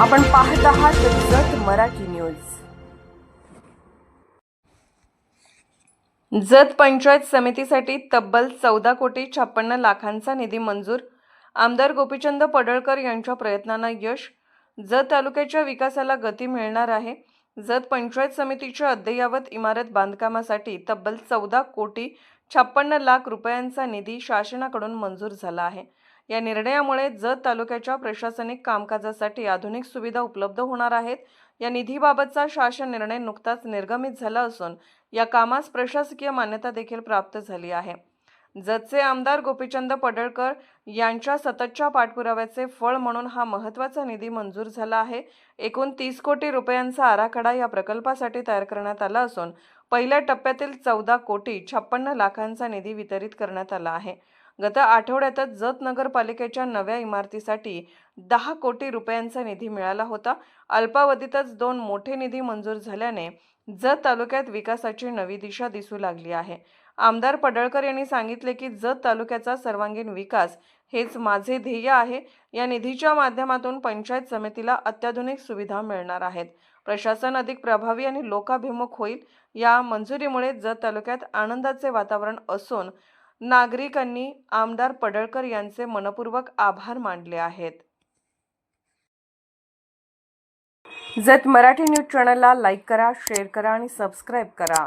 आपण पाहत आहात जत मराठी न्यूज. जत पंचायत समितीसाठी तब्बल चौदा कोटी छप्पन्न लाखांचा निधी मंजूर. आमदार गोपीचंद पडळकर यांच्या प्रयत्नांना यश. जत तालुक्याच्या विकासाला गती मिळणार आहे. जत पंचायत समितीच्या अद्ययावत इमारत बांधकामासाठी तब्बल चौदा कोटी छप्पन्न लाख रुपयांचा निधी शासनाकडून मंजूर झाला आहे. या निर्णयामुळे जत तालुक्याच्या प्रशासनिक कामकाजासाठी आधुनिक सुविधा उपलब्ध होणार आहेत. या निधीबाबतचा शासन निर्णय नुकताच निर्गमित झाला असून या कामास प्रशासकीय मान्यता देखील प्राप्त झाली आहे. जतचे आमदार गोपीचंद पडळकर यांच्या सततच्या पाठपुराव्याचे फळ म्हणून हा महत्त्वाचा निधी मंजूर झाला आहे. एकूण तीस कोटी रुपयांचा आराखडा या प्रकल्पासाठी तयार करण्यात आला असून पहिल्या टप्प्यातील चौदा कोटी छप्पन्न लाखांचा निधी वितरित करण्यात आला आहे. गत आठवड्यातच जत नगरपालिकेच्या नव्या इमारतीसाठी दहा कोटी रुपयांचा निधी मिळाला होता. अल्पावधीतच दोन मोठे निधी मंजूर झाल्याने जत तालुक्यात विकासाची नवी दिशा दिसू लागली आहे. आमदार पडळकर यांनी सांगितले की जत तालुक्याचा सर्वांगीण विकास हेच माझे ध्येय आहे. या निधीच्या माध्यमातून पंचायत समितीला अत्याधुनिक सुविधा मिळणार आहेत. प्रशासन अधिक प्रभावी आणि लोकाभिमुख होईल या मंजुरीमुळे जत तालुक्यात आनंदाचे वातावरण असून नागरिकांनी आमदार पडळकर यांचे मनपूर्वक आभार मानले आहेत. जत मराठी न्यूज चॅनलला लाईक करा शेअर करा आणि सबस्क्राईब करा.